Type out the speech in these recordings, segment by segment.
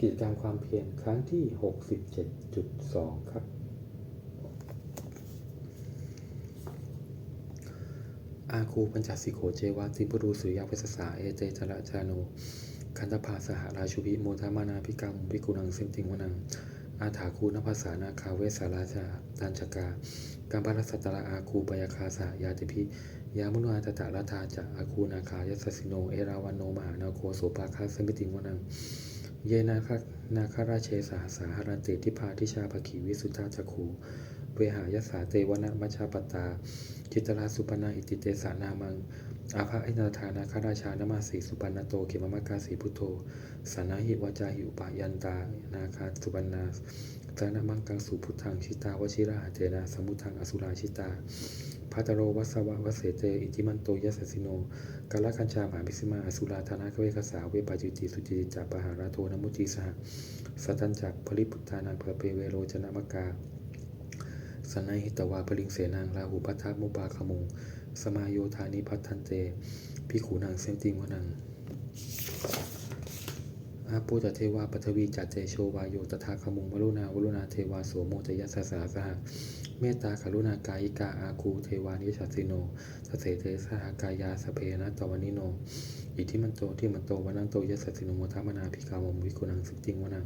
กิจกรรมความเพียรครั้งที่ 67.2 ครับ อาคูปัญจสิโขเจวาติปุรุสุยาเวสสาเอเตจระจาโนคันตภาสหราชุพิโมทามานาพิกังพิกุนังเซมติงวนัง อาถาคูนภาษานาคาเวสาราชาตันจกากัมปรัสสตระอาคูปยคาสายาติพิยามุนาตตะรัฐาจะอาคูนาคายสสสิโน เอราวันโนมหานาโคโสปาคาเซมิติงวนัง เยนาคนาคราเชสาสาหารันติทิพาทิชาภคีวิสุทธาจักขูเวหายสาเตวนะมัชาปตา จิตราสุปนาอิติเตสานามัง อาภาอินาธานาคราชานมาสีสุปันาโตเขมมะกาสีพุทโธสานาหิวาจาหิอุปายันตา นาคาสุปันนา สานามังกังสุพุทธังชิตาวชิราหเจนะสมุทังอสุราชิตาพัตโรวัสวะวเสเตอิติมันโตยัสสิโนกาลคัญชาหมาพิสมาอสุราธนาเวคสาเวปาจิติสุจิจาปหาราโทนมุติสหสัตัญจักผลิพุทธานังเพเปเวโรจนมกาสนัยหิตวาปริงเสนางลาหูพัทธมุปาขมุงสมาโยธานิพัทธันเตพิขูนางเซมติงวนัง อาปูตเทวาปัทวีจัตเตโชวายโยตถาคมุงวรุณาวรุณาเทวาโสโมตยัสสะสาสหเมตตากรุณากายิกาอาคูเทวานิชัสิโนทเสเทสหกายาสเพนะตวานิโน อิทิมันโตที่มันโตวันันโตยัสสะสิโนโมทามนาภิกาวมวิกุนังสิติงวนัง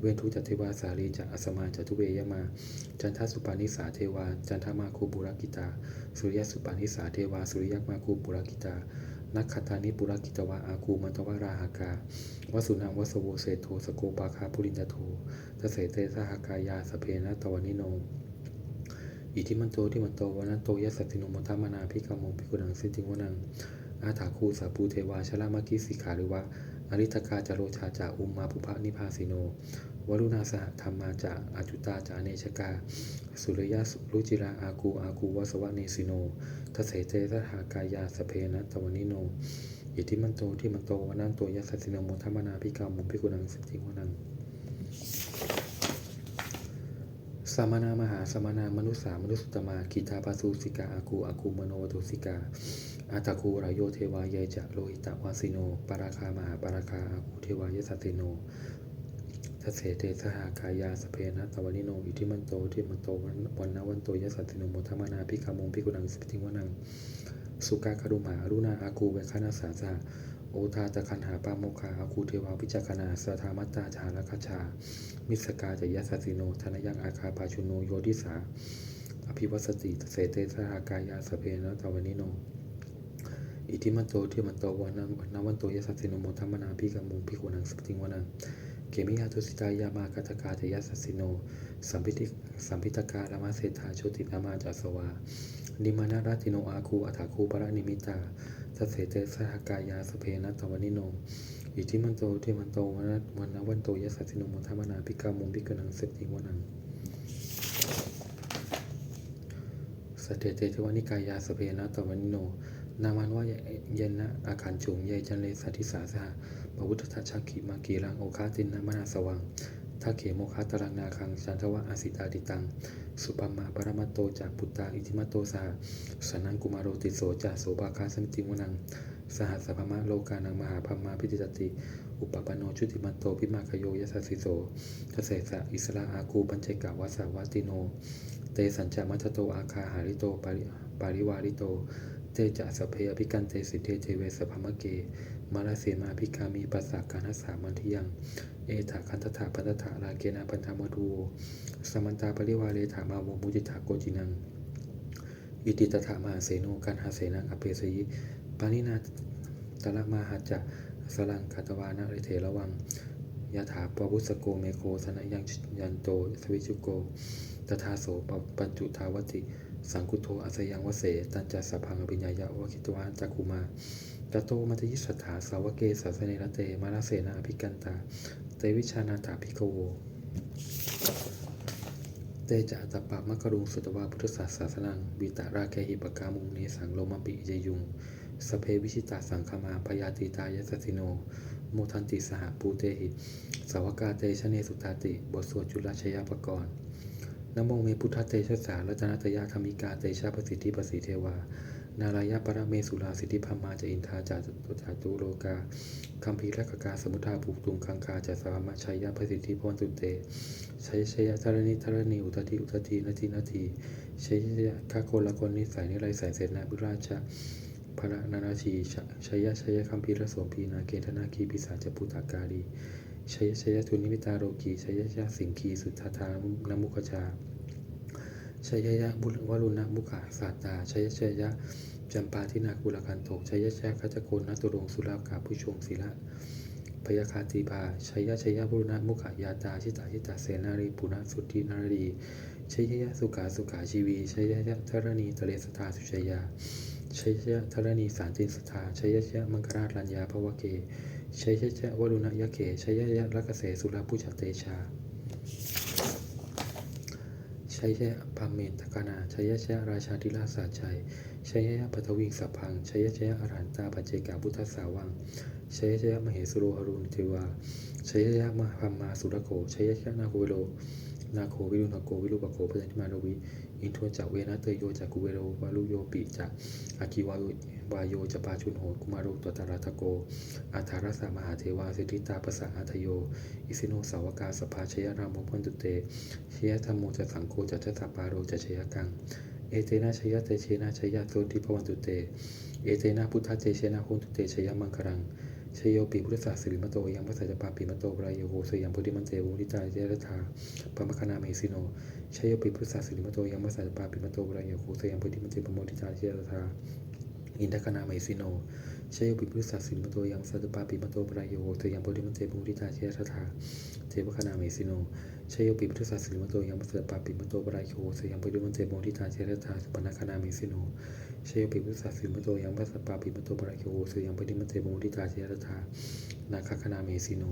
เวทุจัตเทวาสาลีจะอสมาจัตุเวยมา จันทสุปานิสาเทวา จันทมาคูบุรกิตา สุริยสุปานิสาเทวา สุริยมาคูบุรกิตา นักขตานิปุรกิตวะอาคูมันตวราหากาวสุนังวสโวเศโทสโกปาคาปุรินตโททเสเตสหากายาสเพนะตวานิโนอิทิมันโตที่มันโตวันันโตยัสสะติโนมทามนาพิกามงพิกุนังสิติงวนังอาถาคูสาปูเทวาชลามกิสิขาหรือว่าอริตกาจโรชาจาอุมมาภุภะนิพาสิโน วรุณาสหธรรมาจาอาจุตาจาเนชกา สุริยะรุจิราอากูอากูวสวะเนสิโนทเสเตสหากายาสเพนะตวนิโนอิทิมันโตที่มันโตวนันตยัสสะสิโนโมทามนาพิกามงพิกุนังสิติวนังสามนามหาสมานามนุษสามนุสุตมากีตาปาสุสิกาอากูอากูมโนวตุสิกาอาตาคูรายโยเทวายจะโลหิตวาสิโนปาราคามหาปาราคาอากูเทวายสัตติโน ทัสเสเตสหากายาสเพนะตวานิโนอิทิมันโตที่มันโตวันนนวันโตยสัตติโนโมทมนาพิกามงพิกุนังสิติงวนังสุกาคารุมารุณาอากูเวคานาสาสาโอทาตะคันหาปาโมคาอาคูเทวาวิจักนาสธามัตตาจาระคชา มิสกาจยัสสสิโนธนยังอาคาปาชุโนโยดิสา อภิวัสติเสเตสหากายาสเพนะตวานิโนอิทิมันโตที่มันโตวันนั้นวันโตยัสสสิโนโมทัมมนาพิกามุงพิกุนังสปติงวนัง เกมิยาตุสิตายามากาตกาจยัสสสิโน สัมพิติสัมพิตกาลมาเศธาโชตินามาจาสวา นิมานาราติโนอาคูอัฐาคูปะระนิมิตาทัสเสเตสหกายาสเพนะตวานิโนอิทิมันโตที่มันโตวันวันนวันโตยัสสสิโนโมทัมมนาพิกามุงพิกุนังสติวนังสเตเตทวานิกายาสเพนะตวันนิโน นามันว่าเยนนะอาคารจุงเยจันเลสัทิสาสห ปวุฒทัชชักขีมากีรังโอคาตินนามนาสวังทักเขโมคาตรังนาคังจันทวะอาสิตาดิตัง สุปัมมาปรมัตโตจากปุตตาอิทิมัตโตสหสนังกุมารโรติโสจาโสปาคาสมิติวนัง สหัสพมะโลกานังมหาพมาพิติตติ อุปปโนชุติมันโตพิมาคโยยัสสิโสทเสสะอิสราอาคูปัญเจกาวาสาวัติโน เตสัญจามัทโตอาคาหาริโตปาริปาริวาริโต เตจะสพเพอภิกันเตสิเทเทเวสพมเก มาลาเสมาภิกามีปัสสาการนัสสามันทิยัง เอถาคันตถาปันตถาลาเกนาปันธามดูสมันตาปริวาเลถามาโมมุจิถาโกจินังอิติตถามาเสโนกันหาเสนังอเปสยิปานินาตละมาหัจจะสลังคาตวานะเรเถระวังยะถาปวุสโกเมโคสนยังยันโตสวิจุโกตถาโสปปัญจุทาวติ สังคุโทอาสยังวเส ตันจัสสะพังอภิญญายะวคิตวานจักคุมาตโตมัตยิสถาสาวเกสาสเนรเตมาลาเสนาอภิกันตา เตวิชานาถาภิกโว เตจะตปะมะกรุงสุตวาพุทธศาสสนังวิตาราแคหิปกามุงเนสังโลมปิเยยุง สเพวิชิตาสังคมาพยาติตายสสสิโน โมทันติสหปูเตหิสาวกาเตชะเนสุตาติ บทสวดจุลชยาปกรณ์ นโมเมพุทธเตชะสารัตนตยาธรรมิกาเตชะประสิทธิประสิทธิเทวา นารายะปรเมสุราสิทธิพมาจะอินทาจาตุจาตุโลกาคัมภีรกกาสมุทาภูตุงคังคาจะสามะชัยยะพสิทธิพรตุเตชัยชัยะธรณิธรณีอุตติอุตตินาทีนาทีชัยยะคาโคละคนนิสัยนิไรสายเสนาบุราชาพระนานาชีชัยยะชัยยะคัมภีรโสมพีนาเกธนาคีปิสาจปุตตาการี ชยชยทุนิมิตาโรกีชยชยสิงคีสุทธาทานามุขจาชัยยะบุรวรุณมุขาสาตาชยชยะจำปาทินากุลกันโตชยชยคัจโกนนัตุรงสุรากาผู้ชงศิละพยาคาติภาชยชยบุรณมุขายาตาชิตาชิตาเสนารีปุณสุทินารีชัยยะสุขาสุขาชีวีชัยยะธรณีทะเลสตาสุชยาชัยยะธรณีสารตินสถาชัยยะมังคราชรัญญาภวเก ชัยยะวรุณยะเขชัยยะรักเสสุรพุชเตชาชัยยะพามเมนตกานาชัยยะราชาธิราชสาชัยชัยยะปัทวิงสัพพังชัยยะอรหันตาปัจเจกาพุทธสาวังชัยยะมเหสุโรหรุณเทวาชัยยะมหพัมมาสุรโกชัยยะนาโกโล นาโควิรุณโกวิรุปโกพยัญชมาโนวิอินทวนจากเวนะเตยโยจากกุเวโรวาลุโยปิจากอากิวาโยวายโยจะปาชุนโหกุมารุตตาราตโกอาธาราสามหาเทวาสิทธิตาปสาอัทโย อิสิโนสาวกาสภาชยรามโมพันตุเตชยธรรมโมจะสังโฆจะทัสสะปาโรจะชยกังเอเตนะชยเตเชนะชยโสติภวันตุเต เอเตนะพุทธเตเชนะโหตุเตชยมังครัง ชโยปีพุทธศาสิริมโตยังพระสัจจปาปีมโตปรายโยโหสยังพุทธิมันเจวุทิจาเจรธาปมคณาเมสิโนชโยปีพุทธศาสิริมโตยังพระสัจจปาปีมโตปรายโยโหสยังพุทธิมันเจปโมทิจาเจรธา อินทคณาเมสิโนชโยปิพุทธาสิริมโตยังสัจจปาปิมโตปรายโยโหสยังพุทธิมันเตปโมทิตาเจรธาเทวคณาเมสิโนชยโยปิพุทธศาสนิมโตยังมัสสะปาปิมโตปรายโคสยังปริมันเตโมทิตาเจรตาสุปนาคณาเมสิโนชยโยปิพุทธศาสนิมโตยังมัสสะปาปิมโตปรายโคสยังปริมันเตโมทิตาเจรตานาคคณาเมสิโน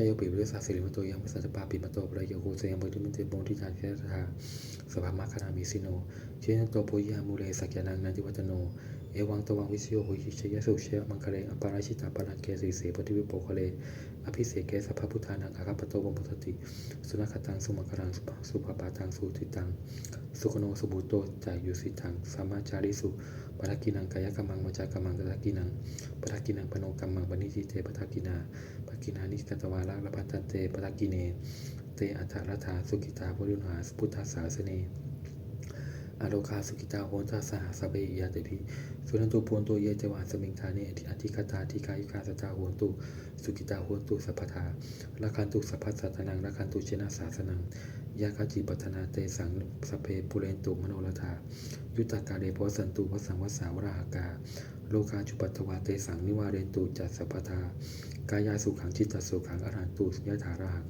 ชัยปีบริษัทสิริมตุยังบริษัทปาปิมโตประโยโกเซียงบริษัทมิติบงที่จารเทระสภามาคานามิซิโนเชนตโตปุยามูเลสักยานังนันติวัตโน เอวังตวังวิสโยโหยิชยสุเชมังคะเลอปาราชิตาปนาเกสีเสปฏิวิโปคะเลอภิเสกเกสัพพพุทธานังอาคาปโตวมพุทติสุนัขตังสุมังคลังสุภสุภปาตังสุติตังสุขโนสุบุโตจายุสิตังสัมมาจาริสุปทักกินังกายกรรมังวจากรรมังตถกินังปทักกินังปโนกรรมังปณิจิเตปทักกินาปทักกินานิสกตวาระละพันตันเตปทักกิเน เตอัฏฐรัฐาสุกิตาภรุหาพุทธศาสเน อโลคาสุกิตาโหนทาสหสเบยาติภิสุนันตุปวนตุเยจวานสมิงทานิอธิคตาธิกายุคาสตาโหนตุสุกิตาโหนตุสัพพทาละคันตุสัพพัสสะตนังละคันตุเชนะสาสนังยาคาจิปัฒนาเตสังสเพปุเรนตุมโนรธายุตตากาเดพสันตุวสังวสาวราหกา โลกาจุปัตวาเตสังนิวาเรนตุจัสสัพพทากายาสุขังจิตตสุขังอรหันตุยะถารัง